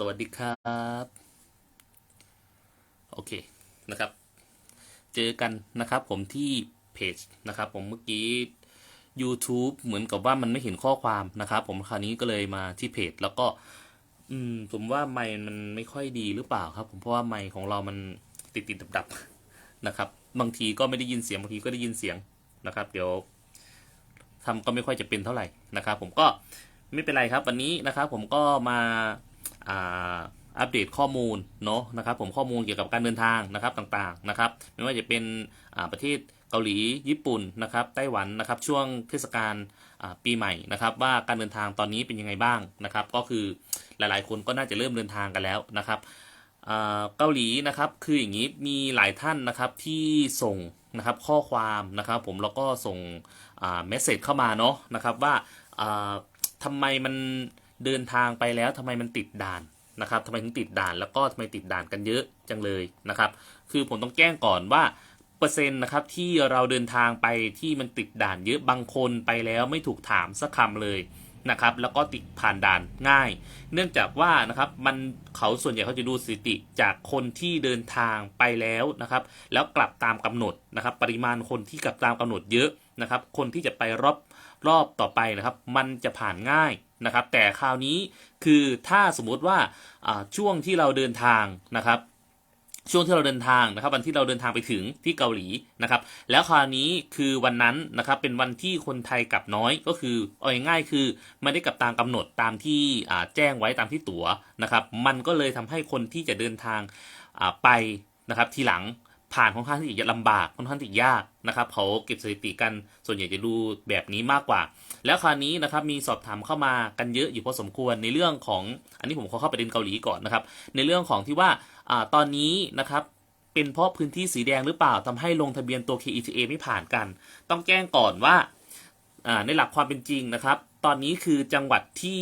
สวัสดีครับ โอเคนะครับ เจอกันนะครับผมที่เพจนะครับผมเมื่อกี้ YouTube เหมือนกับว่ามันไม่เห็นข้อความนะครับ ผมคราวนี้ก็เลยมาที่เพจ แล้วก็ อืม ผมว่าไมค์มันไม่ค่อยดีหรือเปล่าครับ ผมเพราะว่าไมค์ของเรามันติดติดดับดับๆนะครับ บางทีก็ไม่ได้ยินเสียงบางทีก็ได้ยินเสียงนะครับ เดี๋ยวทำก็ไม่ค่อยจะเป็นเท่าไหร่นะครับ ผมก็ไม่เป็นไรครับ วันนี้นะครับ ผมก็มา อ่าอัปเดตข้อมูลเนาะนะครับ ผมข้อมูลเกี่ยวกับการเดินทางนะครับต่างๆนะครับ ไม่ว่าจะเป็นอ่าประเทศเกาหลีญี่ปุ่นนะครับไต้หวันนะครับช่วงเทศกาลอ่าปีใหม่นะครับ ว่าการเดินทางตอนนี้เป็นยังไงบ้างนะครับ ก็คือหลายๆคนก็น่าจะเริ่มเดินทางกันแล้วนะครับอ่าเกาหลีนะครับคืออย่างนี้มีหลายท่านนะครับที่ส่งนะครับข้อความนะครับ ผมแล้วก็ส่งอ่าเมสเซจเข้ามาเนาะนะครับว่าอ่าทำไมมัน เดินทางไปแล้วทำไมมันติดด่านนะครับทำไมถึงติดด่านแล้วก็ทำไมติดด่านกันเยอะจังเลยนะครับ คือผมต้องแจ้งก่อนว่าเปอร์เซ็นต์นะครับที่เราเดินทางไปที่มันติดด่านเยอะบางคนไปแล้วไม่ถูกถามสักคำเลยนะครับ แล้วก็ติดผ่านด่านง่าย เนื่องจากว่านะครับมันเขาส่วนใหญ่เขาจะดูสถิติจากคนที่เดินทางไปแล้วนะครับ แล้วกลับตามกำหนดนะครับ ปริมาณคนที่กลับตามกำหนดเยอะนะครับ คนที่จะไปรอบ รอบต่อไปนะครับ มันจะผ่านง่ายนะครับ แต่คราวนี้คือถ้าสมมุติว่าช่วงที่เราเดินทางนะครับ ช่วงที่เราเดินทางนะครับ วันที่เราเดินทางไปถึงที่เกาหลีนะครับ แล้วคราวนี้คือวันนั้นนะครับเป็นวันที่คนไทยกลับน้อยก็คือเอาง่ายๆคือไม่ได้กลับตามกำหนดตามที่แจ้งไว้ตามที่ตั๋วนะครับ มันก็เลยทำให้คนที่จะเดินทางไปนะครับทีหลัง ผ่านค่อนข้างที่จะลำบากค่อนข้างที่ยากนะครับเขาเก็บสถิติกันส่วนใหญ่จะดูแบบนี้มากกว่า แล้วคราวนี้นะครับมีสอบถามเข้ามากันเยอะอยู่พอสมควรในเรื่องของอันนี้ผมขอเข้าประเด็นเกาหลีก่อนนะครับ ในเรื่องของที่ว่าอตอนนี้นะครับเป็นเพราะพื้นที่สีแดงหรือเปล่าทำให้ลงทะเบียนตัว KETA ไม่ผ่านกัน ต้องแจ้งก่อนว่าในหลักความเป็นจริงนะครับ ตอนนี้คือจังหวัดที่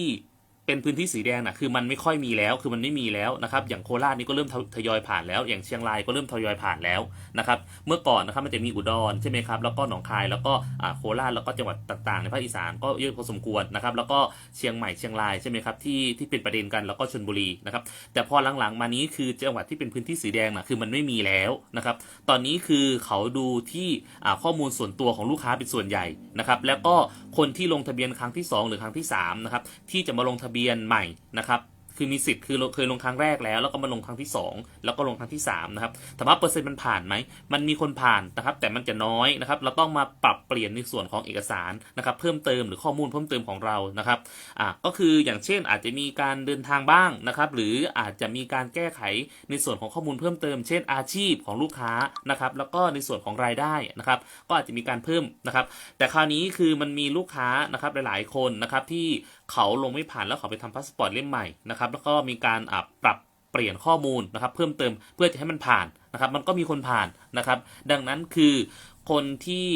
เป็นพื้นที่สีแดงนะคือมันไม่ค่อยมีแล้วคือมันไม่มีแล้วนะครับ อย่างโคราชนี่ก็เริ่มทยอยผ่านแล้ว อย่างเชียงรายก็เริ่มทยอยผ่านแล้วนะครับ เมื่อก่อนนะครับมันจะมีอุดรใช่ไหมครับแล้วก็หนองคายแล้วก็โคราชแล้วก็จังหวัดต่างๆ ในภาคอีสานก็เยอะพอสมควรนะครับ แล้วก็เชียงใหม่เชียงรายใช่ไหมครับที่ที่เป็นประเด็นกันแล้วก็ชลบุรีนะครับ แต่พอหลังๆมานี้คือจังหวัดที่เป็นพื้นที่สีแดงนะคือมันไม่มีแล้วนะครับ ตอนนี้คือเขาดูที่ข้อมูลส่วนตัวของลูกค้าเป็นส่วนใหญ่นะครับ แล้วก็คนที่ลงทะเบียนครั้งที่ 2 หรือครั้งที่3นะครับที่จะมาลงทะเบียนใหม่นะครับคือมีสิทธิ์คือเคยลงครั้งแรกแล้ว แล้วก็มาลงครั้งที่ 2 แล้วก็ลงครั้งที่3นะครับถามว่าเปอร์เซ็นต์มันผ่านไหมมันมีคนผ่านนะครับแต่มันจะน้อยนะครับเราต้องมาปรับเปลี่ยนในส่วนของเอกสารนะครับเพิ่มเติมหรือข้อมูลเพิ่มเติมของเรานะครับอ่าก็คืออย่างเช่นอาจจะมีการเดินทางบ้างนะครับหรืออาจจะมีการแก้ไขในส่วนของข้อมูลเพิ่มเติม เช่นอาชีพของลูกค้านะครับแล้วก็ในส่วนของรายได้นะครับก็อาจจะมีการเพิ่มนะครับแต่คราวนี้คือมันมีลูกค้านะครับหลาย ๆ คนนะครับที่เขาลงไม่ผ่านแล้วเขาไปทำพาสปอร์ตเล่มใหม่นะครับแล้วก็มีการปรับเปลี่ยนข้อมูลนะครับเพิ่มเติมเพื่อจะให้มันผ่านนะครับมันก็มีคนผ่านนะครับ ดังนั้นคือ คนที่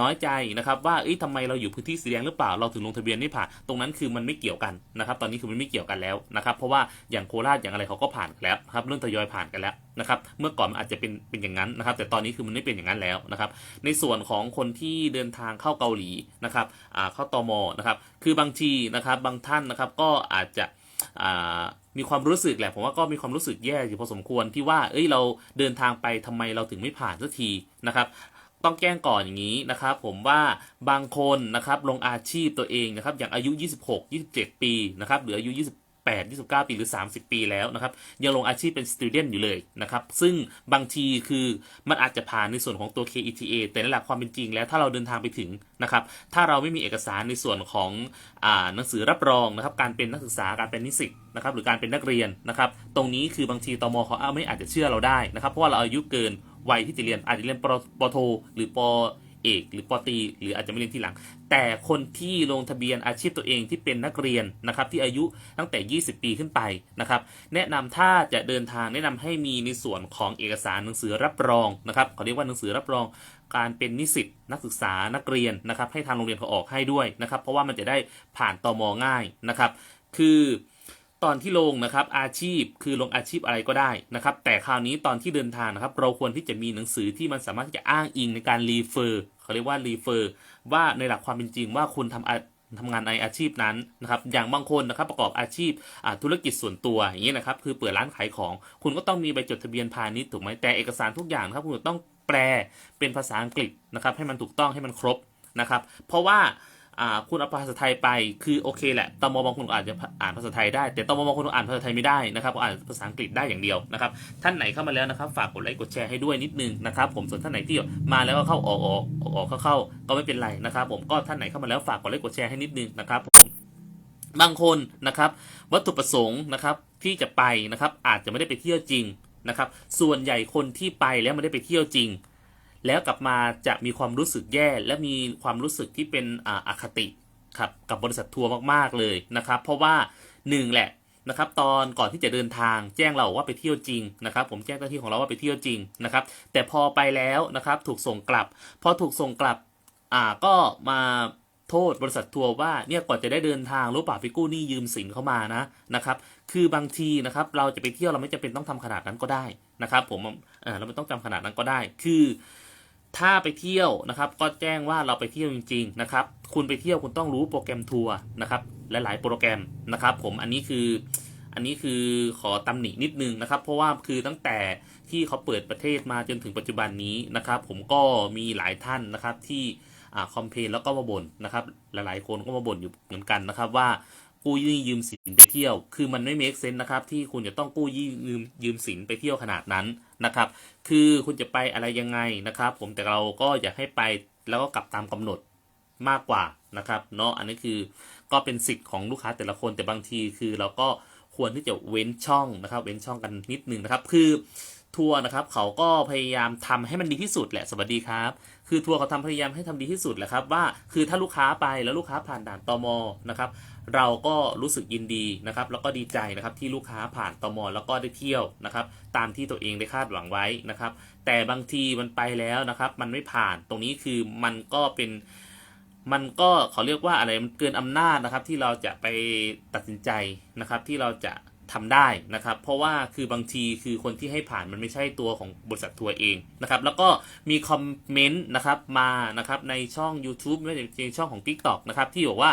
น้อยใจนะครับว่าเอ้ยทำไมเราอยู่พื้นที่สีแดงหรือเปล่าเราถึงลงทะเบียนไม่ผ่าน ตรงนั้นคือมันไม่เกี่ยวกันนะครับ ตอนนี้คือมันไม่เกี่ยวกันแล้วนะครับ เพราะว่าอย่างโคราชอย่างอะไรเขาก็ผ่านกันแล้วครับเรื่องทยอยผ่านกันแล้วนะครับ เมื่อก่อนมันอาจจะเป็นเป็นอย่างนั้นนะครับ แต่ตอนนี้คือมันไม่เป็นอย่างนั้นแล้วนะครับ ในส่วนของคนที่เดินทางเข้าเกาหลีนะครับเข้าตอมอนะครับ คือบางทีนะครับบางท่านนะครับก็อาจจะมีความรู้สึกแหละผมว่าก็มีความรู้สึกแย่อยู่พอสมควรที่ว่าเอ้ยเราเดินทางไปทำไมเราถึงไม่ผ่านสักทีนะครับ ต้องแจ้งก่อนอย่างนี้นะครับ ผมว่าบางคนนะครับลงอาชีพตัวเองนะครับ อย่างอายุ 26 27 ปีนะครับหรืออายุ28 29 ปี หรือ 30 ปีแล้วนะครับ ยังลงอาชีพเป็นสตูเดนอยู่เลยนะครับ ซึ่งบางทีคือมันอาจจะผ่านในส่วนของตัว KETA แต่ในหลักความเป็นจริงแล้วถ้าเราเดินทางไปถึงนะครับ ถ้าเราไม่มีเอกสารในส่วนของอ่าหนังสือรับรองนะครับ การเป็นนักศึกษาการเป็นนิสิตนะครับ หรือการเป็นนักเรียนนะครับ ตรงนี้คือบางทีตมเขาอาไม่อาจจะเชื่อเราได้นะครับ เพราะว่าเราอายุเกิน วัยที่จะเรียนอาจจะเรียนปปโท หรือปเอกหรือปอตรีหรืออาจจะไม่เรียนที่หลัง แต่คนที่ลงทะเบียนอาชีพตัวเองที่เป็นนักเรียนนะครับที่อายุตั้งแต่ 20 ปีขึ้นไปนะครับแนะนำถ้าจะเดินทางแนะนำให้มีในส่วนของเอกสารหนังสือรับรองนะครับเขาเรียกว่าหนังสือรับรองการเป็นนิสิตนักศึกษานักเรียนนะครับให้ทางโรงเรียนเขาออกให้ด้วยนะครับเพราะว่ามันจะได้ผ่านตอมอง่ายนะครับคือ ตอนที่ลงนะครับอาชีพคือลงอาชีพอะไรก็ได้นะครับ แต่คราวนี้ตอนที่เดินทางนะครับ เราควรที่จะมีหนังสือที่มันสามารถที่จะอ้างอิงในการรีเฟอร์เขาเรียกว่ารีเฟอร์ว่าในหลักความเป็นจริงว่าคุณทำอาทำงานในอาชีพนั้นนะครับอย่างบางคนนะครับประกอบอาชีพธุรกิจส่วนตัวอย่างนี้นะครับคือเปิดร้านขายของ คุณก็ต้องมีใบจดทะเบียนพาณิชย์ถูกไหมแต่เอกสารทุกอย่างนะครับคุณต้องแปลเป็นภาษาอังกฤษนะครับให้มันถูกต้องให้มันครบนะครับ เพราะว่า อ่าคุณเอาภาษาไทยไปคือโอเคแหละตมบางคนอาจจะอ่านภาษาไทยได้ แต่ตมบางคนอ่านภาษาไทยไม่ได้นะครับอ่านภาษาอังกฤษได้อย่างเดียวนะครับท่านไหนเข้ามาแล้วนะครับ ฝากกดไลค์กดแชร์ให้ด้วยนิดนึงนะครับผมส่วนท่านไหนที่มาแล้วก็เข้าออกออกออกออกเข้าเข้าก็ไม่เป็นไรนะครับ ผมก็ท่านไหนเข้ามาแล้วฝากกดไลค์กดแชร์ให้นิดนึงนะครับผมบางคนนะครับวัตถุประสงค์นะครับที่จะไปนะครับอาจจะไม่ได้ไปเที่ยวจริงนะครับส่วนใหญ่คนที่ไปแล้วไม่ได้ไปเที่ยวจริง แล้วกลับมาจะมีความรู้สึกแย่และมีความรู้สึกที่เป็นออคติครับกับบริษัททัวร์มากๆเลยนะครับ เพราะว่าหนึ่งแหละนะครับตอนก่อนที่จะเดินทางแจ้งเราว่าไปเที่ยวจริงนะครับ ผมแจ้งเจ้าหน้าที่ของเราว่าไปเที่ยวจริงนะครับ แต่พอไปแล้วนะครับถูกส่งกลับ พอถูกส่งกลับอ่าก็มาโทษบริษัททัวร์ว่าเนี่ยก่อนจะได้เดินทางรู้ป่าไปกู้หนี้ยืมสินเข้ามานะนะครับ คือบางทีนะครับเราจะไปเที่ยวเราไม่จำเป็นต้องทำขนาดนั้นก็ได้นะครับ ผมเออเราไม่ต้องจำขนาดนั้นก็ได้ คือ ถ้าไปเที่ยวนะครับ ก็แจ้งว่าเราไปเที่ยวจริง ๆ นะครับ คุณไปเที่ยวคุณต้องรู้โปรแกรมทัวร์นะครับหลายๆโปรแกรมนะครับ ผมอันนี้คืออันนี้คือขอตำหนินิดนึงนะครับ เพราะว่าคือตั้งแต่ที่เขาเปิดประเทศมาจนถึงปัจจุบันนี้นะครับ ผมก็มีหลายท่านนะครับที่อ่าคอมเพลนแล้วก็มาบ่นนะครับ หลายๆ คนก็มาบ่นอยู่เหมือนกันนะครับว่า กู้ยืมยืมสินไปเที่ยว คือมันไม่เมคเซนนะครับ ที่คุณจะต้องกู้ยืมยืมสินไปเที่ยวขนาดนั้นนะครับ คือคุณจะไปอะไรยังไงนะครับ ผมแต่เราก็อยากให้ไปแล้วก็กลับตามกำหนดมากกว่านะครับเนาะอันนี้คือก็เป็นสิทธิ์ของลูกค้าแต่ละคนแต่บางทีคือเราก็ควรที่จะเว้นช่องนะครับ เว้นช่องกันนิดนึงนะครับ คือ ทัวร์นะครับเขาก็พยายามทำให้มันดีที่สุดแหละสวัสดีครับ คือทัวร์เขาทำพยายามให้ทำดีที่สุดแหละครับว่าคือถ้าลูกค้าไปแล้วลูกค้าผ่านด่านตมนะครับเราก็รู้สึกยินดีนะครับแล้วก็ดีใจนะครับที่ลูกค้าผ่านตมแล้วก็ได้เที่ยวนะครับตามที่ตัวเองได้คาดหวังไว้นะครับแต่บางทีมันไปแล้วนะครับมันไม่ผ่านตรงนี้คือมันก็เป็นมันก็เขาเรียกว่าอะไรมันเกินอำนาจนะครับที่เราจะไปตัดสินใจนะครับที่เราจะ ทำได้นะครับ เพราะว่าคือบางทีคือคนที่ให้ผ่านมันไม่ใช่ตัวของบริษัททัวร์เองนะครับ แล้วก็มีคอมเมนต์นะครับมานะครับในช่อง YouTube ไม่ใช่ในช่องของ TikTok นะครับที่บอกว่า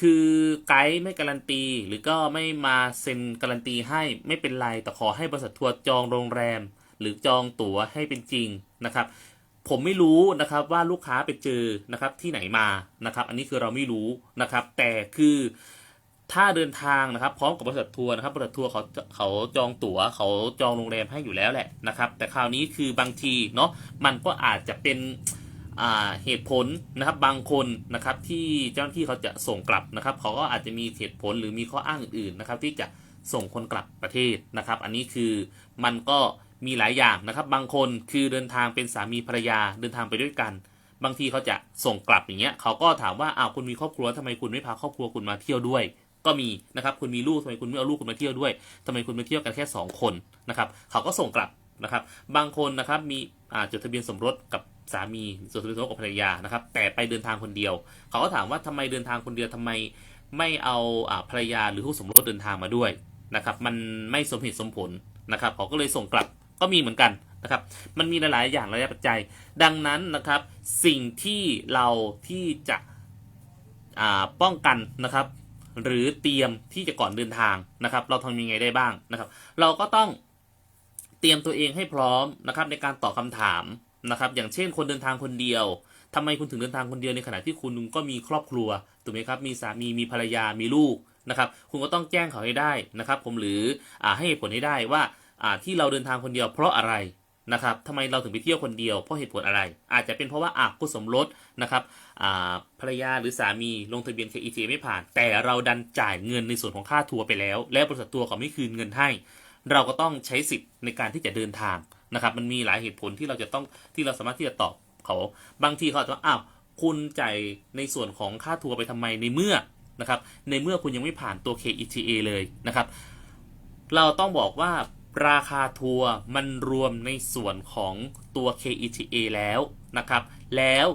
คือไกด์ไม่การันตี หรือก็ไม่มาเซ็นการันตีให้ไม่เป็นไร แต่ขอให้บริษัททัวร์จองโรงแรม หรือจองตั๋วให้เป็นจริงนะครับผมไม่รู้นะครับว่าลูกค้าไปเจอนะครับที่ไหนมานะครับ อันนี้คือเราไม่รู้นะครับ แต่คือ ถ้าเดินทางนะครับพร้อมกับบริษัททัวร์นะครับบริษัททัวร์เขาเขาจองตั๋วเขาจองโรงแรมให้อยู่แล้วแหละนะครับ แต่คราวนี้คือบางทีเนาะมันก็อาจจะเป็นเหตุผลนะครับบางคนนะครับที่เจ้าหน้าที่เขาจะส่งกลับนะครับเขาก็อาจจะมีเหตุผลหรือมีข้ออ้างอื่นๆนะครับที่จะส่งคนกลับประเทศนะครับ อันนี้คือมันก็มีหลายอย่างนะครับ บางคนคือเดินทางเป็นสามีภรรยาเดินทางไปด้วยกัน บางทีเขาจะส่งกลับอย่างเงี้ยเขาก็ถามว่าอ้าวคุณมีครอบครัวทำไมคุณไม่พาครอบครัวคุณมาเที่ยวด้วย ก็มีนะครับคุณมีลูกทำไมคุณไม่เอาลูกคุณมาเที่ยวด้วยทำไมคุณมาเที่ยวกันแค่สองคนนะครับเขาก็ส่งกลับนะครับบางคนนะครับมีจดทะเบียนสมรสกับสามีจดทะเบียนสมรสกับภรรยานะครับแต่ไปเดินทางคนเดียว เขาก็ถามว่าทำไมเดินทางคนเดียวทำไมไม่เอาภรรยาหรือคู่สมรสเดินทางมาด้วยนะครับมันไม่สมเหตุสมผลนะครับเขาก็เลยส่งกลับก็มีเหมือนกันนะครับมันมีหลาย ๆ อย่างหลายปัจจัย ดังนั้นนะครับสิ่งที่เราที่จะป้องกันนะครับ หรือเตรียมที่จะก่อนเดินทางนะครับ เราทำยังไงได้บ้างนะครับ เราก็ต้องเตรียมตัวเองให้พร้อมนะครับ ในการตอบคำถามนะครับ อย่างเช่น คนเดินทางคนเดียวทำไมคุณถึงเดินทางคนเดียวในขณะที่คุณก็มีครอบครัวถูกไหมครับมีสามีมีภรรยามีลูกนะครับ คุณก็ต้องแจ้งเขาให้ได้นะครับ ผมหรืออให้ผลให้ได้ว่าที่เราเดินทางคนเดียวเพราะอะไร นะครับทำไมเราถึงไปเที่ยวคนเดียวเพราะเหตุผลอะไร อาจจะเป็นเพราะว่าอะคู่สมรสนะครับภรรยาหรือสามีลงทะเบียน KET ไม่ผ่าน แต่เราดันจ่ายเงินในส่วนของค่าทัวร์ไปแล้ว และบริษัททัวร์เขาไม่คืนเงินให้ เราก็ต้องใช้สิทธิ์ในการที่จะเดินทางนะครับ มันมีหลายเหตุผลที่เราจะต้องที่เราสามารถที่จะตอบเขาบางทีเขาอาจจะว่าอ้าวคุณจ่ายในส่วนของค่าทัวร์ไปทำไมในเมื่อนะครับในเมื่อคุณยังไม่ผ่านตัว KETA เลยนะครับ เราต้องบอกว่า ราคาทัวร์มันรวมในส่วนของตัว KETA แล้วนะครับ แล้ว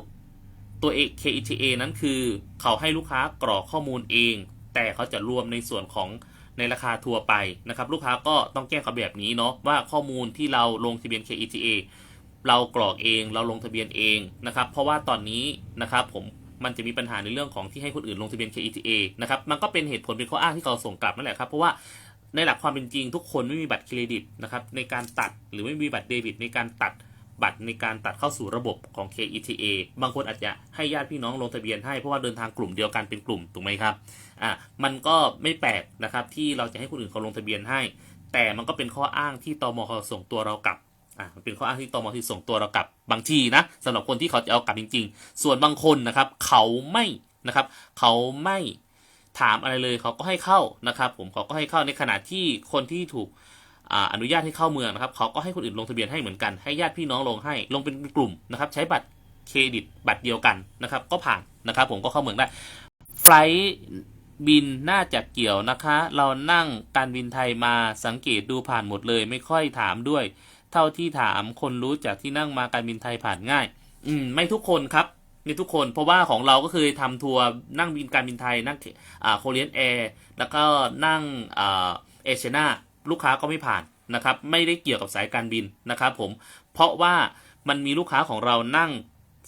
ตัว KETA นั้นคือเขาให้ลูกค้ากรอกข้อมูลเอง แต่เขาจะรวมในส่วนของในราคาทัวร์ไปนะครับ ลูกค้าก็ต้องแจ้เขาแบบนี้เนาะว่าข้อมูลที่เราลงทะเบียน KETA เรากรอกเองเราลงทะเบียนเองนะครับ เพราะว่าตอนนี้นะครับผมมันจะมีปัญหาในเรื่องของที่ให้คนอื่นลงทะเบียน KETA นะครับ มันก็เป็นเหตุผลเป็นข้ออ้างที่เขาส่งกลับนั่นแหละครับ เพราะว่า ในหลักความเป็นจริงทุกคนไม่มีบัตรเครดิตนะครับในการตัดหรือไม่มีบัตรเดบิตในการตัดบัตรในการตัดเข้าสู่ระบบของ KETA บางคนอาจจะให้ญาติพี่น้องลงทะเบียนให้เพราะว่าเดินทางกลุ่มเดียวกันเป็นกลุ่มถูกไหมครับอะมันก็ไม่แปลกนะครับที่เราจะให้คนอื่นเขาลงทะเบียนให้ แต่มันก็เป็นข้ออ้างที่ตมเขาส่งตัวเรากลับอะมันเป็นข้ออ้างที่ตมที่ส่งตัวเรากลับบางทีนะสำหรับคนที่เขาจะเอากลับจริง ๆ ส่วนบางคนนะครับเขาไม่นะครับเขาไม่ ถามอะไรเลยเขาก็ให้เข้านะครับผมเขาก็ให้เข้าในขณะที่คนที่ถูกออนุญาตให้เข้าเมืองนะครับเขาก็ให้คนอื่นลงทะเบียนให้เหมือนกันให้ญาติพี่น้องลงให้ลงเป็นกลุ่มนะครับใช้บัตรเครดิตบัตรเดียวกันนะครับก็ผ่านนะครับผมก็เข้าเมืองได้ไฟล์บินน่าจะเกี่ยวนะคะ เรานั่งการบินไทยมาสังเกตดูผ่านหมดเลย ไม่ค่อยถามด้วย เท่าที่ถามคนรู้จากที่นั่งมาการบินไทยผ่านง่าย อืมไม่ทุกคนครับ ไม่ทุกคนเพราะว่าของเราก็เคยทำทัวร์นั่งบินการบินไทยนั่งอ่าโคเรียนแอร์แล้วก็นั่งอ่าเอเชียนาลูกค้าก็ไม่ผ่านนะครับ ไม่ได้เกี่ยวกับสายการบินนะครับผมเพราะว่ามันมีลูกค้าของเรานั่ง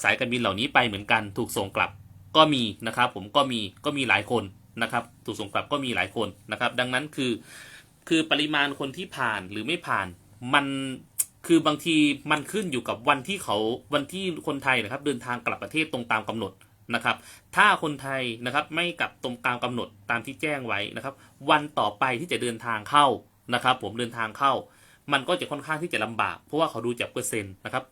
สายการบินเหล่านี้ไปเหมือนกันถูกส่งกลับก็มีนะครับ ผมก็มีก็มีหลายคนนะครับถูกส่งกลับก็มีหลายคนนะครับ ดังนั้นคือ คือปริมาณคนที่ผ่านหรือไม่ผ่านมัน คือบางทีมันขึ้นอยู่กับวันที่เขาวันที่คนไทยนะครับเดินทางกลับประเทศตรงตามกำหนดนะครับ ถ้าคนไทยนะครับไม่กลับตรงตามกำหนดตามที่แจ้งไว้นะครับ วันต่อไปที่จะเดินทางเข้านะครับ ผมเดินทางเข้า มันก็จะค่อนข้างที่จะลำบาก เพราะว่าเขาดูจากเปอร์เซ็นต์นะครับ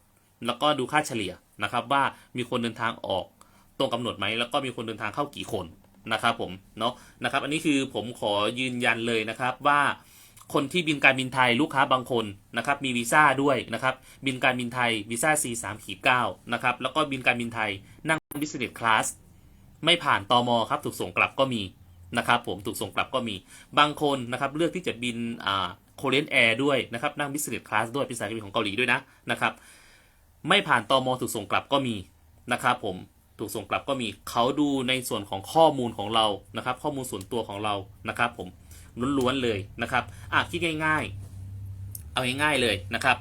แล้วก็ดูค่าเฉลี่ยนะครับ ว่ามีคนเดินทางออกตรงกำหนดไหมแล้วก็มีคนเดินทางเข้ากี่คนนะครับผมเนาะนะครับ อันนี้คือผมขอยืนยันเลยนะครับว่า คนที่บินการบินไทยลูกค้าบางคนนะครับมีวีซ่าด้วยนะครับบินการบินไทยวีซ่า C 3ขีด9นะครับแล้วก็บินการบินไทยนั่ง business class ไม่ผ่านตอมครับถูกส่งกลับก็มีนะครับผมถูกส่งกลับก็มีบางคนนะครับเลือกที่จะบินอ่าโคเรียนแอร์ด้วยนะครับนั่ง business class ด้วยเป็นสายการบินของเกาหลีด้วยนะนะครับไม่ผ่านตอมถูกส่งกลับก็มีนะครับผมถูกส่งกลับก็มีเขาดูในส่วนของข้อมูลของเรานะครับ ข้อมูลส่วนตัวของเรานะครับผม ล้วนๆเลยนะครับอะคิดง่าย ๆ เอาง่ายๆเลยนะครับ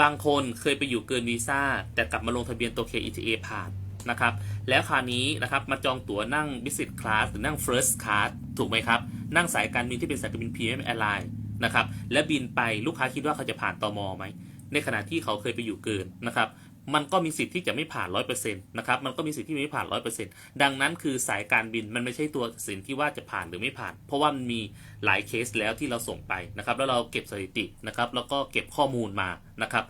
บางคนเคยไปอยู่เกินวีซ่าแต่กลับมาลงทะเบียนตัว KETA ผ่านนะครับแล้วคราวนี้นะครับมาจองตั๋วนั่ง Business Class หรือนั่ง First Class ถูกไหมครับ นั่งสายการบินที่เป็นสายการบิน PM Airline นะครับและบินไปลูกค้าคิดว่าเขาจะผ่านตอมอไหมในขณะที่เขาเคยไปอยู่เกินนะครับ มันก็มีสิทธิ์ที่จะไม่ผ่าน100%นต์นะครับมันก็มีสิทธิ์ที่ไม่ผ่าน100%ดังนั้นคือสายการบินมันไม่ใช่ตัวสินที่ว่าจะผ่านหรือไม่ผ่าน เพราะว่ามันมีหลายเคสแล้วที่เราส่งไปนะครับแล้วเราเก็บสถิตินะครับแล้วก็เก็บข้อมูลมานะครับ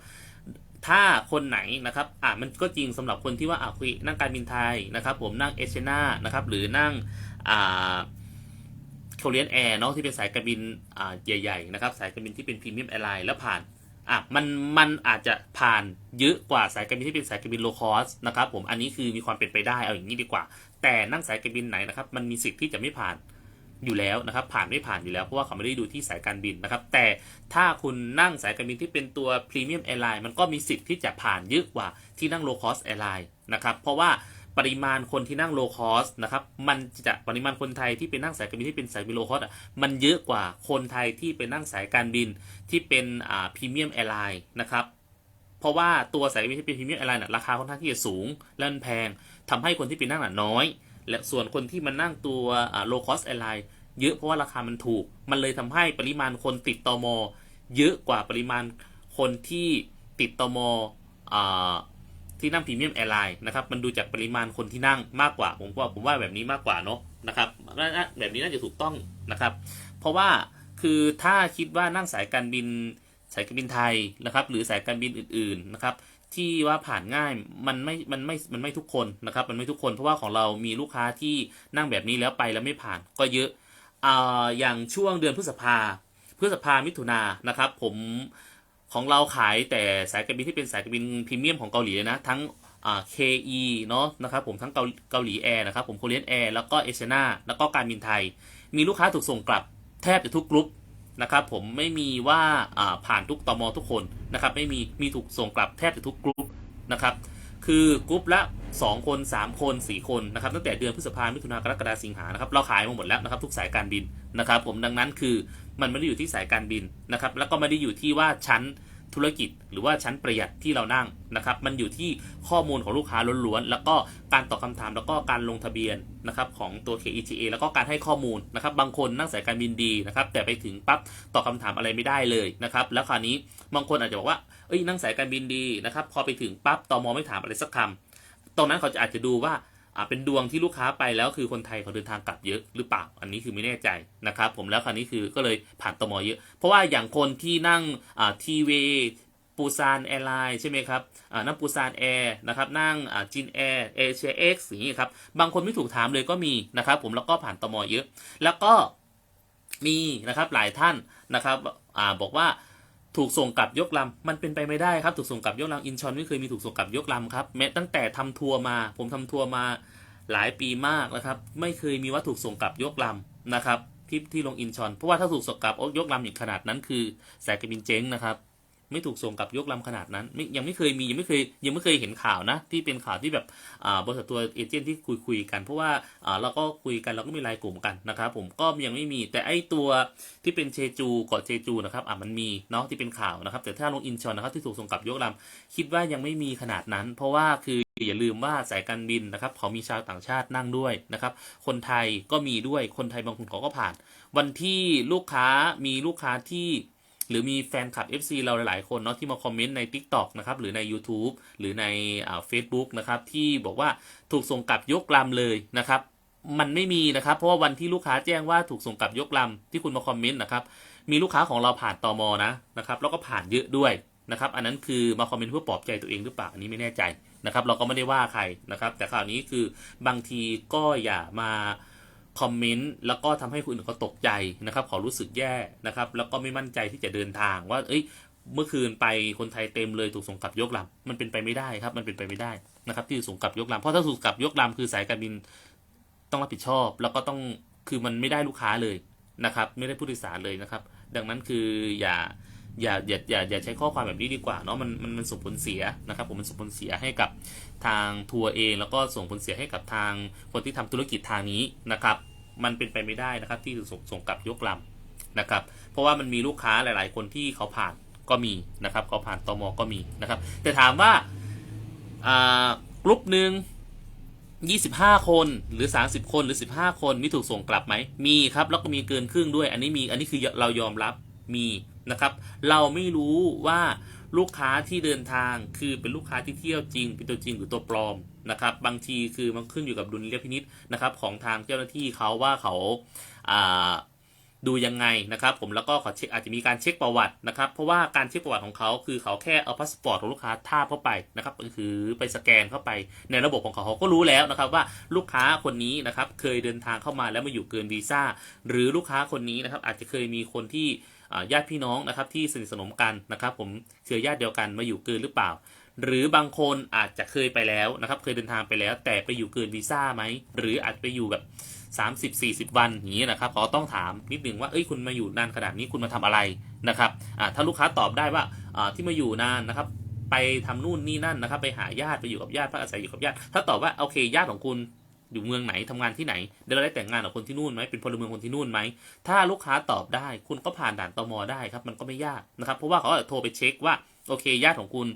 ถ้าคนไหนนะครับ อ่ามันก็จริงสำหรับคนที่ว่าอ่าคุยนั่งการบินไทยนะครับ ผมนั่งเอเชนานะครับ หรือนั่งอ่าโคเรียนแอร์เนาะที่เป็นสายการบินอ่าใหญ่ๆนะครับ สายการบินที่เป็นพรีเมียมแอร์ไลน์แล้วผ่าน อะมันมันอาจจะผ่านเยอะกว่าสายการบินที่เป็นสายการบินโลคอสนะครับผมอันนี้คือมีความเป็นไปได้เอาอย่างนี้ดีกว่า แต่นั่งสายการบินไหนนะครับมันมีสิทธิ์ที่จะไม่ผ่านอยู่แล้วนะครับ ผ่านไม่ผ่านอยู่แล้วเพราะว่าเขาไม่ได้ดูที่สายการบินนะครับ แต่ถ้าคุณนั่งสายการบินที่เป็นตัวพรีเมียมแอร์ไลน์มันก็มีสิทธิ์ที่จะผ่านเยอะกว่าที่นั่งโลคอสแอร์ไลน์นะครับเพราะว่า ปริมาณคนที่นั่งโลคอสนะครับมันจะปริมาณคนไทยที่ไปนั่งสายการบินที่เป็นสายบินโลคอสอะมันเยอะกว่าคนไทยที่ไปนั่งสายการบินที่เป็นอ่าพรีเมียมแอร์ไลน์นะครับเพราะว่าตัวสายการบินที่เป็นพรีเมียมแอร์ไลน์น่ะราคาค่อนข้างที่จะสูงและมันแพงทำให้คนที่ไปนั่งน่ะน้อย และส่วนคนที่มานั่งตัวโลคอสแอร์ไลน์เยอะเพราะว่าราคามันถูก มันเลยทำให้ปริมาณคนติดตอมอเยอะกว่าปริมาณคนที่ติดตมอ่า ที่นั่งพรีเมียมแอร์ไลน์นะครับมันดูจากปริมาณคนที่นั่งมากกว่าผมว่าผมว่าแบบนี้มากกว่าเนาะนะครับแบบนี้น่าจะถูกต้องนะครับ เพราะว่าคือถ้าคิดว่านั่งสายการบินสายการบินไทยนะครับ หรือสายการบินอื่น ๆนะครับ ที่ว่าผ่านง่ายมันไม่มันไม่มันไม่ทุกคนนะครับ มันไม่ทุกคนเพราะว่าของเรามีลูกค้าที่นั่งแบบนี้แล้วไปแล้วไม่ผ่านก็เยอะอ่าอย่างช่วงเดือนพฤษภาพฤษภามิถุนานะครับ ผม ของเราขายแต่สายการบินที่เป็นสายการบินพรีเมียมของเกาหลีเลยนะ ทั้งอ่า KE เนาะนะครับผมทั้งเกาเกาหลีแอร์นะครับผมโคเรียนแอร์แล้วก็เอเชียนาแล้วก็การบินไทย มีลูกค้าถูกส่งกลับแทบจะทุกกลุ่มนะครับผมไม่มีว่าอ่าผ่านทุกตอมทุกคนนะครับไม่มีมีถูกส่งกลับแทบจะทุกกลุ่มนะครับ คือกรุ๊ปละ 2 คน 3 คน 4 คนนะครับตั้งแต่เดือนพฤษภาคมมิถุนายนกรกฎาคมสิงหานะครับเราขายมาหมดแล้วนะครับทุกสายการบินนะครับผมดังนั้นคือมันไม่ได้อยู่ที่สายการบินนะครับแล้วก็ไม่ได้อยู่ที่ว่าชั้นธุรกิจ หรือว่าชั้นประหยัดที่เรานั่งนะครับมันอยู่ที่ข้อมูลของลูกค้าล้วนๆแล้วก็การตอบคำถามแล้วก็การลงทะเบียนนะครับของตัว KETA แล้วก็การให้ข้อมูลนะครับบางคนนั่งสายการบินดีนะครับแต่ไปถึงปั๊บตอบคำถามอะไรไม่ได้เลยนะครับแล้วคราวนี้บางคนอาจจะบอกว่า เอ้ยนั่งสายการบินดีนะครับ พอไปถึงปั๊บตอมอไม่ถามอะไรสักคำตรงนั้นเขาจะอาจจะดูว่าเป็นดวงที่ลูกค้าไปแล้วคือคนไทยเขาเดินทางกลับเยอะหรือเปล่า อันนี้คือไม่แน่ใจนะครับผมแล้วคราวนี้คือก็เลยผ่านตมเยอะ เพราะว่าอย่างคนที่นั่งทีเวปูซานแอร์ไลน์ใช่ไหมครับนั่งปูซานแอร์นะครับนั่งจินแอร์เอเชียเอ็กซ์อย่างนี้ครับบางคนไม่ถูกถามเลยก็มีนะครับผมแล้วก็ผ่านตมเยอะ แล้วก็มีนะครับหลายท่านนะครับอบอกว่า ถูกส่งกลับยกลำมันเป็นไปไม่ได้ครับถูกส่งกลับยกลำอินชอนไม่เคยมีถูกส่งกลับยกลำครับแม้ตั้งแต่ทำทัวร์มา ผมทำทัวร์มาหลายปีมากนะครับ ไม่เคยมีว่าถูกส่งกลับยกลำนะครับที่ที่ลงอินชอนเพราะว่าถ้าถูกส่งกลับยกลำอย่างขนาดนั้นคือสายการบินเจ๊งนะครับ ไม่ถูกส่งกับยกลำขนาดนั้นไม่ยังไม่เคยมียังไม่เคยยังไม่เคยเห็นข่าวนะ ที่เป็นข่าวที่แบบบริษัทตัวเอเจนต์ที่คุยคุยกันเพราะว่าเราก็คุยกันเราก็มีรายกลุ่มกันนะครับผมก็ยังไม่มีแต่ไอตัวที่เป็นเชจูเกาะเชจูนะครับอ่ามันมีเนาะที่เป็นข่าวนะครับ แต่ถ้าลงอินชอนนะครับที่ถูกส่งกับยกลำคิดว่ายังไม่มีขนาดนั้น เพราะว่าคืออย่าลืมว่าสายการบินนะครับเขามีชาวต่างชาตินั่งด้วยนะครับ คนไทยก็มีด้วยคนไทยบางคนเขาก็ผ่าน วันที่ลูกค้ามีลูกค้าที่ หรือมีแฟนคลับ FC เราหลาย ๆ คนเนาะที่มาคอมเมนต์ใน TikTok นะครับหรือใน YouTube หรือในอ่า Facebook นะครับที่บอกว่าถูกส่งกลับยกลำเลยนะครับมันไม่มีนะครับ เพราะว่าวันที่ลูกค้าแจ้งว่าถูกส่งกลับยกลำที่คุณมาคอมเมนต์นะครับมีลูกค้าของเราผ่านตอมนะนะครับแล้วก็ผ่านเยอะด้วยนะครับอันนั้นคือมาคอมเมนต์เพื่อปลอบใจตัวเองหรือเปล่าอันนี้ไม่แน่ใจนะครับเราก็ไม่ได้ว่าใครนะครับแต่คราวนี้คือบางทีก็อย่ามา คอมเมนต์แล้วก็ทำให้คนอื่นเขาตกใจนะครับเขารู้สึกแย่นะครับ แล้วก็ไม่มั่นใจที่จะเดินทางว่า เอ้ย เมื่อคืนไปคนไทยเต็มเลยถูกส่งกลับยกลำมันเป็นไปไม่ได้ครับ มันเป็นไปไม่ได้นะครับ ที่ส่งกลับยกลำเพราะถ้าถูกกลับยกลำคือสายการบินต้องรับผิดชอบ แล้วก็ต้องคือมันไม่ได้ลูกค้าเลยนะครับ ไม่ได้ผู้โดยสารเลยนะครับ ดังนั้นคืออย่า อย่าอย่าอย่าอย่าใช้ข้อความแบบนี้ดีกว่าเนาะมันมันมันส่งผลเสียนะครับผมมันส่งผลเสียให้กับทางทัวร์เอง แล้วก็ส่งผลเสียให้กับทางคนที่ทำธุรกิจทางนี้นะครับ มันเป็นไปไม่ได้นะครับที่ส่งส่งกลับยกลำนะครับ เพราะว่ามันมีลูกค้าหลาย ๆ คนที่เขาผ่านก็มีนะครับเขาผ่านตมก็มีนะครับ แต่ถามว่าอ่ากลุ่มหนึ่ง25 คนหรือ 30 คนหรือ 15 คนมีถูกส่งกลับไหมมีครับ แล้วก็มีเกินครึ่งด้วย อันนี้มีอันนี้คือเรายอมรับมี นะครับ เราไม่รู้ว่าลูกค้าที่เดินทางคือเป็นลูกค้าที่เที่ยวจริง เป็นตัวจริงหรือตัวปลอมนะครับ บางทีคือมันขึ้นอยู่กับดุลยพินิษนะครับ ของทางเจ้าหน้าที่เขาว่าเขาดูยังไงนะครับ ผมแล้วก็ขอเช็คอาจจะมีการเช็คประวัตินะครับ เพราะว่าการเช็คประวัติของเขาคือเขาแค่เอาพาสปอร์ตของลูกค้าทาบเข้าไปนะครับคือไปสแกนเข้าไปในระบบของเขาเขาก็รู้แล้วนะครับว่าลูกค้าคนนี้นะครับเคยเดินทางเข้ามาแล้วมาอยู่เกินวีซ่าหรือลูกค้าคนนี้นะครับอาจจะเคยมีคนที่ ญาติพี่น้องนะครับที่สนิทสนมกันนะครับ ผมเชื้อญาติเดียวกันมาอยู่เกินหรือเปล่า หรือบางคนอาจจะเคยไปแล้วนะครับเคยเดินทางไปแล้ว แต่ไปอยู่เกินวีซ่าไหมหรืออาจไปอยู่แบบ 30 40 วันอย่างนี้นะครับเขาต้องถามนิดนึงว่าเอ้ยคุณมาอยู่นานขนาดนี้คุณมาทำอะไรนะครับถ้าลูกค้าตอบได้ว่าอ่าที่มาอยู่นานนะครับไปทำนู่นนี่นั่นนะครับ ไปหาญาติไปอยู่กับญาติพักอาศัยอยู่กับญาติ ถ้าตอบว่าโอเคญาติของคุณ อยู่เมืองไหนทำงานที่ไหนเดี๋ยวเราได้แต่งงานกับคนที่นู่นไหมเป็นพลเมืองคนที่นู่นไหมถ้าลูกค้าตอบได้ คุณก็ผ่านด่านตมได้ครับ มันก็ไม่ยากนะครับ เพราะว่าเขาจะโทรไปเช็คว่าโอเคญาติของคุณ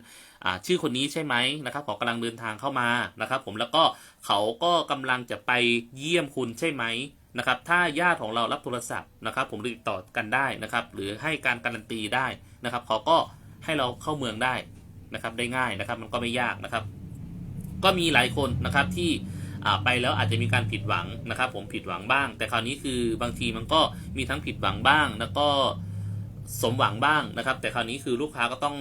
ชื่อคนนี้ใช่ไหมนะครับเขากำลังเดินทางเข้ามานะครับ ผมแล้วก็เขาก็กำลังจะไปเยี่ยมคุณใช่ไหมนะครับ ถ้าญาติของเรารับโทรศัพท์นะครับ ผมติดต่อกันได้นะครับ หรือให้การการันตีได้นะครับ เขาก็ให้เราเข้าเมืองได้นะครับ ได้ง่ายนะครับ มันก็ไม่ยากนะครับ ก็มีหลายคนนะครับที่ ไปแล้วอาจจะมีการผิดหวังนะครับ ผมผิดหวังบ้าง แต่คราวนี้คือบางทีมันก็มีทั้งผิดหวังบ้าง แล้วก็สมหวังบ้างนะครับ แต่คราวนี้คือลูกค้าก็ต้อง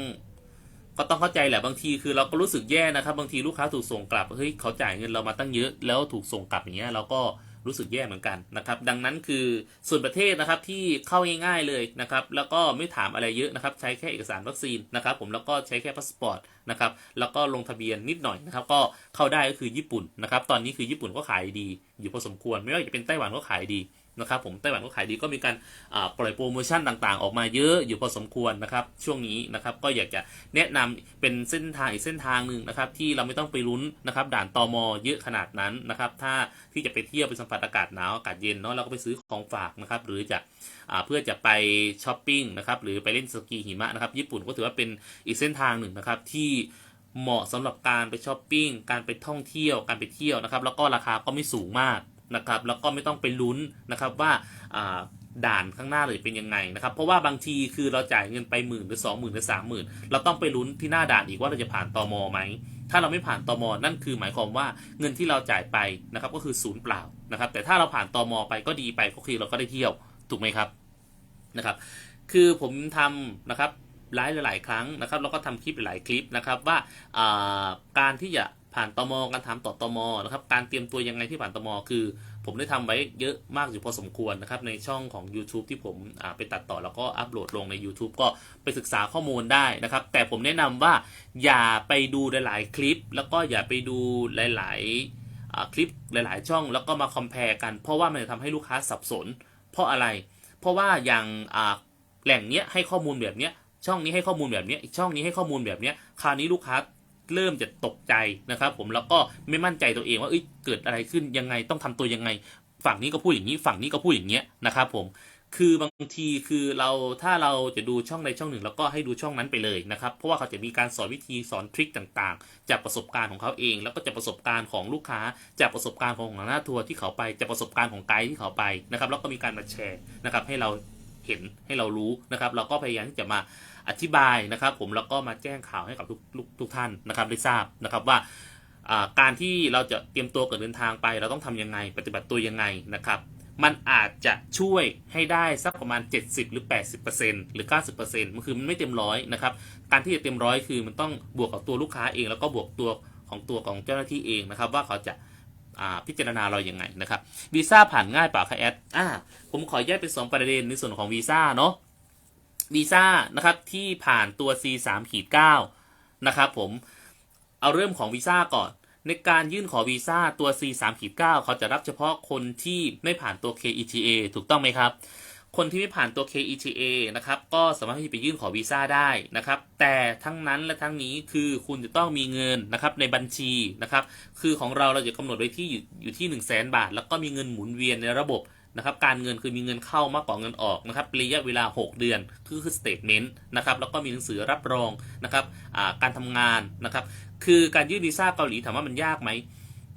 ก็ต้องเข้าใจแหละบางทีคือเราก็รู้สึกแย่นะครับ บางทีลูกค้าถูกส่งกลับเฮ้ยเขาจ่ายเงินเรามาตั้งเยอะแล้วถูกส่งกลับอย่างเงี้ยเราก็ รู้สึกแย่เหมือนกันนะครับ ดังนั้นคือส่วนประเทศนะครับที่เข้าง่ายๆเลยนะครับ แล้วก็ไม่ถามอะไรเยอะนะครับ ใช้แค่เอกสารวัคซีนนะครับ ผมแล้วก็ใช้แค่พาสปอร์ตนะครับ แล้วก็ลงทะเบียนนิดหน่อยนะครับ ก็เข้าได้ก็คือญี่ปุ่นนะครับ ตอนนี้คือญี่ปุ่นก็ขายดี อยู่พอสมควร ไม่ว่าจะเป็นไต้หวันก็ขายดี นะครับผมไต้หวันก็ขายดีก็มีการปล่อยโปรโมชั่นต่างๆ ออกมาเยอะอยู่พอสมควรนะครับช่วงนี้นะครับก็อยากจะแนะนำเป็นเส้นทางอีกเส้นทางหนึ่งนะครับที่เราไม่ต้องไปลุ้นนะครับด่านตมเยอะขนาดนั้นนะครับถ้าที่จะไปเที่ยวไปสัมผัสอากาศหนาวอากาศเย็นเนาะเราก็ไปซื้อของฝากนะครับหรือจะอเพื่อจะไปช้อปปิ้งนะครับหรือไปเล่นสกีหิมะนะครับญี่ปุ่นก็ถือว่าเป็นอีกเส้นทางหนึ่งนะครับที่เหมาะสำหรับการไปช้อปปิ้งการไปท่องเที่ยวการไปเที่ยวนะครับแล้วก็ราคาก็ไม่สูงมาก นะครับแล้วก็ไม่ต้องไปลุ้นนะครับว่าด่านข้างหน้าเลยเป็นยังไงนะครับเพราะว่าบางทีคือเราจ่ายเงินไปหมื่นหรือสองหมื่นหรือสามหมื่นเราต้องไปลุ้นที่หน้าด่านอีกว่าเราจะผ่านตอมอไหมถ้าเราไม่ผ่านตอมนั่นคือหมายความว่าเงินที่เราจ่ายไปนะครับก็คือศูนย์เปล่านะครับแต่ถ้าเราผ่านตอมไปก็ดีไปก็คือเราก็ได้เที่ยวถูกไหมครับนะครับ คือผมทำนะครับหลายหลายๆครั้งนะครับแล้วก็ทำคลิปหลายคลิปนะครับว่าการที่จะ ผ่านตมการถามต่อตมนะครับการเตรียมตัวยังไงที่ผ่านตมคือ ผมได้ทำไว้เยอะมากอยู่พอสมควรนะครับในช่องของ YouTube ที่ผมไปตัดต่อแล้วก็อัปโหลดลงใน YouTube ก็ไปศึกษาข้อมูลได้นะครับ แต่ผมแนะนำว่าอย่าไปดูหลาย ๆ คลิป แล้วก็อย่าไปดูหลาย ๆ คลิปหลาย ๆ ช่อง แล้วก็มาคอมเพลกัน เพราะว่ามันจะทำให้ลูกค้าสับสน เพราะอะไร เพราะว่าอย่างแหล่งเนี้ยให้ข้อมูลแบบเนี้ยช่องนี้ให้ข้อมูลแบบเนี้ยอีกช่องนี้ให้ข้อมูลแบบเนี้ยคราวนี้ลูกค้า เริ่มจะตกใจนะครับผมแล้วก็ไม่มั่นใจตัวเองว่าเอ้ยเกิดอะไรขึ้นยังไงต้องทำตัวยังไง ฝั่งนี้ก็พูดอย่างนี้ฝั่งนี้ก็พูดอย่างเงี้ยนะครับผมคือบางทีคือเราถ้าเราจะดูช่องใดช่องหนึ่งแล้วก็ให้ดูช่องนั้นไปเลยนะครับ เพราะว่าเขาจะมีการสอนวิธีสอนทริคต่างๆ จากประสบการณ์ของเขาเอง แล้วก็จากประสบการณ์ของลูกค้า จากประสบการณ์ของหัวหน้าทัวร์ที่เขาไปจากประสบการณ์ของไกด์ที่เขาไปนะครับ แล้วก็มีการมาแชร์นะครับให้เราเห็นให้เรารู้นะครับ เราก็พยายามที่จะมา อธิบายนะครับผมแล้วก็มาแจ้งข่าวให้กับทุกทุกทุกท่านนะครับได้ทราบนะครับว่าการที่เราจะเตรียมตัวก่อนเดินทางไป เราต้องทำยังไง ปฏิบัติตัวยังไงนะครับ มันอาจจะช่วยให้ได้สักประมาณ 70 หรือ 80%หรือ 90%มันคือมันไม่เต็มร้อยนะครับ การที่จะเต็มร้อยคือมันต้องบวกกับตัวลูกค้าเอง แล้วก็บวกตัวของตัวของเจ้าหน้าที่เองนะครับ ว่าเขาจะาพิจารณาเราอย่างไงนะครับวีซ่าผ่านง่ายเปล่าคะแอดอ่าผมขอแยกเป็นสองประเด็นในส่วนของวีซ่าเนาะ วีซ่านะครับที่ผ่านตัว C 3ขีด9นะครับผมเอาเริ่มของวีซ่าก่อน ในการยื่นขอวีซ่าตัว C 3ขีด9เขาจะรับเฉพาะคนที่ไม่ผ่านตัว KETA ถูกต้องไหมครับ คนที่ไม่ผ่านตัว KETA นะครับก็สามารถที่จะไปยื่นขอวีซ่าได้นะครับ แต่ทั้งนั้นและทั้งนี้คือคุณจะต้องมีเงินนะครับในบัญชีนะครับ คือของเราเราจะกำหนดไว้ที่อยู่อยู่ที่ 1 0 0 0 0แบาท แล้วก็มีเงินหมุนเวียนในระบบ นะครับการเงินคือมีเงินเข้ามากกว่าเงินออกนะครับระยะเวลา 6 เดือนคือคือ statement นะครับแล้วก็มีหนังสือรับรองนะครับการทำงานนะครับคือการยื่นวีซ่าเกาหลีถามว่ามันยากไหม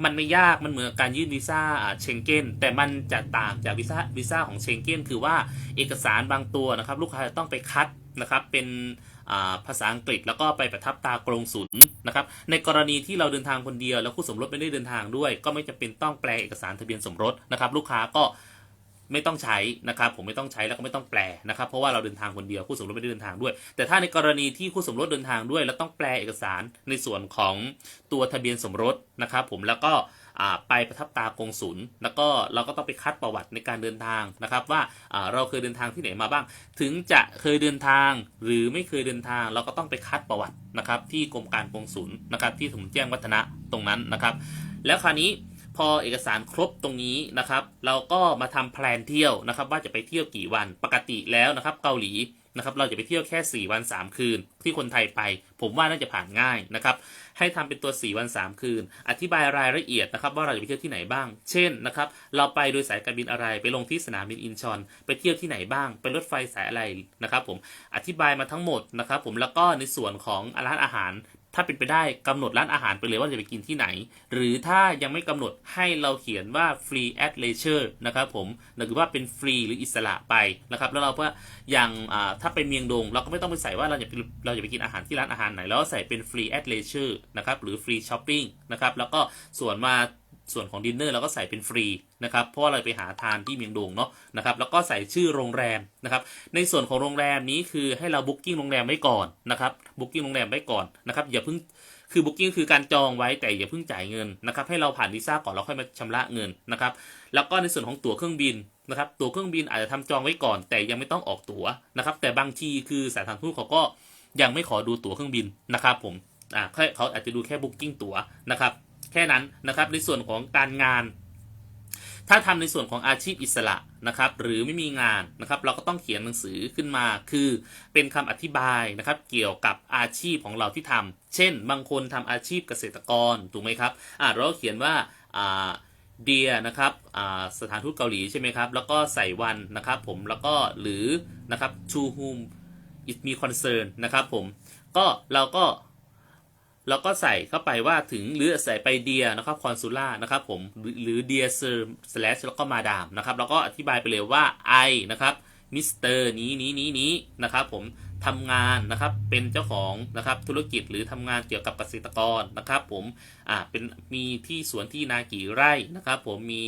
มันไม่ยากมันเหมือนการยื่นวีซ่าเชงเก้นแต่มันจะต่างจากวีซ่าวีซ่าของเชงเก้นคือว่าเอกสารบางตัวนะครับ ลูกค้าจะต้องไปคัดนะครับเป็นภาษาอังกฤษแล้วก็ไปประทับตากรงศุลนะครับในกรณีที่เราเดินทางคนเดียวแล้วคู่สมรสไม่ได้เดินทางด้วย ก็ไม่จำเป็นต้องแปลเอกสารทะเบียนสมรสนะครับ ลูกค้าก็ ไม่ต้องใช้นะครับผมไม่ต้องใช้แล้วก็ไม่ต้องแปลนะครับ เพราะว่าเราเดินทางคนเดียวคู่สมรสไม่ได้เดินทางด้วย แต่ถ้าในกรณีที่คู่สมรสเดินทางด้วย แล้วต้องแปลเอกสารในส่วนของตัวทะเบียนสมรสนะครับ ผมแล้วก็ไปประทับตากงศุลแล้วก็เราก็ต้องไปคัดประวัติในการเดินทางนะครับ ว่าเราเคยเดินทางที่ไหนมาบ้าง ถึงจะเคยเดินทางหรือไม่เคยเดินทาง เราก็ต้องไปคัดประวัตินะครับ ที่กรมการกงศุลนะครับ ที่ถนนแจ้งวัฒนะตรงนั้นนะครับ แล้วคราวนี้ พอเอกสารครบตรงนี้นะครับ เราก็มาทำแพลนเที่ยวนะครับ ว่าจะไปเที่ยวกี่วันปกติแล้วนะครับ เกาหลีนะครับเราจะไปเที่ยวแค่ 4 วัน 3 คืน ที่คนไทยไป ผมว่าน่าจะผ่านง่ายนะครับให้ทำเป็นตัว 4 วัน 3 คืน อธิบายรายละเอียดนะครับ ว่าเราจะไปเที่ยวที่ไหนบ้าง เช่นนะครับ เราไปโดยสายการบินอะไรไปลงที่สนามบินอินชอน ไปเที่ยวที่ไหนบ้าง ไปรถไฟสายอะไรนะครับ ผมอธิบายมาทั้งหมดนะครับ ผมแล้วก็ในส่วนของร้านอาหาร ถ้าเป็นไปได้กำหนดร้านอาหารไปเลยว่าจะไปกินที่ไหน หรือถ้ายังไม่กำหนดให้เราเขียนว่า free at leisure นะครับผมหรือว่าเป็นฟรีหรืออิสระไปนะครับแล้วเราก็อย่างถ้าไปเมียงดง เราก็ไม่ต้องไปใส่ว่าเราจะไปเราจะไปกินอาหารที่ร้านอาหารไหนแล้วใส่เป็น free at leisure นะครับหรือ free shopping นะครับแล้วก็ส่วนมา ส่วนของดินเนอร์เราก็ใส่เป็นฟรีนะครับเพราะว่าเราไปหาทานที่เมียงดงเนาะนะครับแล้วก็ใส่ชื่อโรงแรมนะครับในส่วนของโรงแรมนี้คือให้เราบุ๊กิ้งโรงแรมไว้ก่อนนะครับบุ๊กิ้งโรงแรมไว้ก่อนนะครับอย่าเพิ่งคือ Booking คือการจองไว้แต่อย่าเพิ่งจ่ายเงินนะครับให้เราผ่านวีซ่าก่อนแล้วค่อยมาชำระเงินนะครับแล้วก็ในส่วนของตั๋วเครื่องบินนะครับตั๋วเครื่องบินอาจจะทำจองไว้ก่อน แต่ยังไม่ต้องออกตั๋วนะครับแต่บางทีคือสายทางทูตเขาก็ยังไม่ขอดูตั๋วเครื่องบินนะครับผมอ่าแค่เขาอาจจะดูแค่ Booking ตั๋วนะครับ แค่นั้นนะครับในส่วนของการงาน ถ้าทำในส่วนของอาชีพอิสระนะครับหรือไม่มีงานนะครับเราก็ต้องเขียนหนังสือขึ้นมา คือเป็นคำอธิบายนะครับเกี่ยวกับอาชีพของเราที่ทำเช่น บางคนทำอาชีพเกษตรกรถูกไหมครับอ่าเราก็เขียนว่าอ่าเดียนะครับสถานทูตเกาหลีใช่ไหมครับ แล้วก็ใส่วันนะครับผมแล้วก็หรือนะครับ to whom it me concern นะครับผมก็เราก็ เราก็ใส่เข้าไปว่าถึงหรือใส่ไปเดียนะครับคอนซูล่านะครับผมหรือหรือเดียเซอร์สแลชแล้วก็มาดามนะครับแล้วก็อธิบายไปเลยว่า I นะครับมิสเตอร์นี้นี้นี้นี้นะครับผมทำงานนะครับเป็นเจ้าของนะครับธุรกิจหรือทำงานเกี่ยวกับเกษตรกรนะครับผมอ่าเป็นมีที่สวนที่นากี่ไร่นะครับผมมี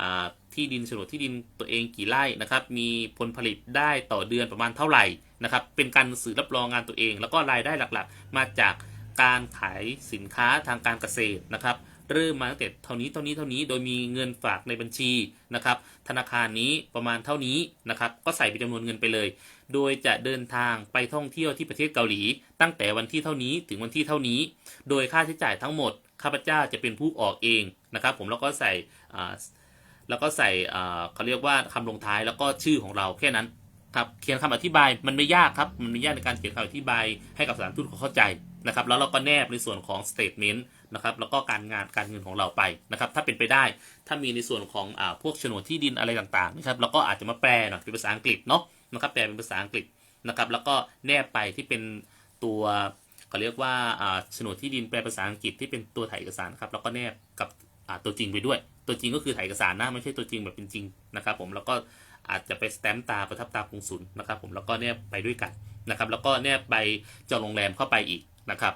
อ่าที่ดินโฉนดที่ดินตัวเองกี่ไร่นะครับมีผลผลิตได้ต่อเดือนประมาณเท่าไหร่นะครับเป็นการสื่อรับรองงานตัวเอง แล้วก็รายได้หลักๆ มาจาก การขายสินค้าทางการเกษตรนะครับ เริ่มมาตั้งแต่เท่านี้เท่านี้เท่านี้โดยมีเงินฝากในบัญชีนะครับ ธนาคารนี้ประมาณเท่านี้นะครับ ก็ใส่เป็นจำนวนเงินไปเลย โดยจะเดินทางไปท่องเที่ยวที่ประเทศเกาหลี ตั้งแต่วันที่เท่านี้ถึงวันที่เท่านี้ โดยค่าใช้จ่ายทั้งหมดข้าพเจ้าจะเป็นผู้ออกเองนะครับ ผมแล้วก็ใส่แล้วก็ใส่เขาเรียกว่าคำลงท้ายแล้วก็ชื่อของเราแค่นั้นครับเขียนคำอธิบายมันไม่ยากครับ มันไม่ยากในการเขียนคำอธิบายให้กับสถานทูตเขาเข้าใจ นะครับแล้วเราก็แนบในส่วนของ statement นะครับแล้วก็การงานการเงินของเราไปนะครับถ้าเป็นไปได้ถ้ามีในส่วนของอ่าพวกโฉนดที่ดินอะไรต่างๆนะครับเราก็อาจจะมาแปลหน่อยเป็นภาษาอังกฤษเนาะนะครับแปลเป็นภาษาอังกฤษนะครับแล้วก็แนบไปที่เป็นตัวเขาเรียกว่าโฉนดที่ดินแปลภาษาอังกฤษที่เป็นตัวถ่ายเอกสารครับแล้วก็แนบกับตัวจริงไปด้วย ตัวจริงก็คือถ่ายเอกสารนะไม่ใช่ตัวจริงแบบเป็นจริงนะครับผมแล้วก็อาจจะไปสแตมป์ตาประทับตากงสุลนะครับผมแล้วก็แนบไปด้วยกันนะครับแล้วก็แนบใบจองโรงแรมเข้าไปอีก นะครับ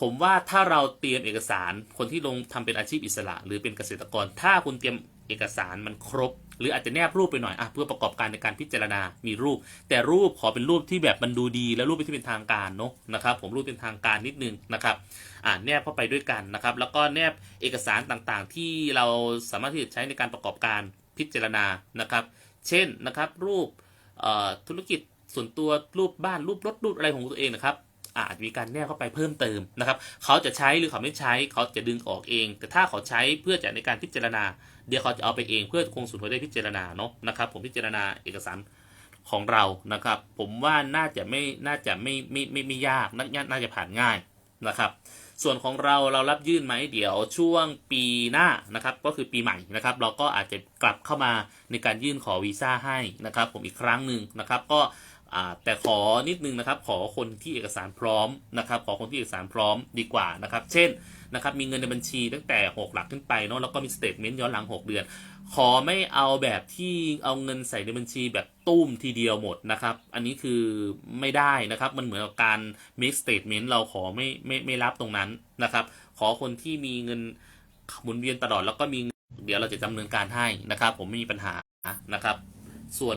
ผมว่าถ้าเราเตรียมเอกสารคนที่ลงทำเป็นอาชีพอิสระ หรือเป็นเกษตรกร ถ้าคุณเตรียมเอกสารมันครบ หรืออาจจะแนบรูปไปหน่อยอะเพื่อประกอบการในการพิจารณา มีรูป แต่รูปขอเป็นรูปที่แบบมันดูดี และรูปที่เป็นทางการเนาะนะครับ ผมรูปเป็นทางการนิดนึงนะครับอ่าแนบเข้าไปด้วยกันนะครับ แล้วก็แนบเอกสารต่างๆ ที่เราสามารถที่จะใช้ในการประกอบการพิจารณานะครับ เช่นนะครับรูปธุรกิจส่วนตัวรูปบ้านรูปรถรูปอะไรของตัวเองนะครับ อาจมีการแนบเข้าไปเพิ่มเติมนะครับเขาจะใช้หรือเขาไม่ใช้เขาจะดึงออกเอง แต่ถ้าเขาใช้เพื่อจะในการพิจารณา เดี๋ยวเขาจะเอาไปเองเพื่อคงสุนเขาได้พิจารณาเนาะนะครับ ผมพิจารณาเอกสารของเรานะครับ ผมว่าน่าจะไม่น่าจะไม่ไม่ไม่ไม่ยากน่าน่าจะผ่านง่ายนะครับ ส่วนของเราเรารับยื่นไหมเดี๋ยวช่วงปีหน้านะครับ ก็คือปีใหม่นะครับ เราก็อาจจะกลับเข้ามาในการยื่นขอวีซ่าให้นะครับ ผมอีกครั้งหนึ่งนะครับ ก็ อ่าแต่ขอนิดนึงนะครับ ขอคนที่เอกสารพร้อมนะครับ ขอคนที่เอกสารพร้อมดีกว่านะครับ เช่นนะครับ มีเงินในบัญชีตั้งแต่ 6 หลักขึ้นไปเนาะแล้วก็มีสเตทเมนต์ย้อนหลัง 6 เดือน ขอไม่เอาแบบที่เอาเงินใส่ในบัญชีแบบตุ้มทีเดียวหมดนะครับ อันนี้คือไม่ได้นะครับ มันเหมือนกับการ make statement เราขอไม่ไม่ไม่รับตรงนั้นนะครับ ขอคนที่มีเงินหมุนเวียนตลอดแล้วก็มีเดี๋ยวเราจะดำเนินการให้นะครับ ผมไม่มีปัญหานะครับ ส่วน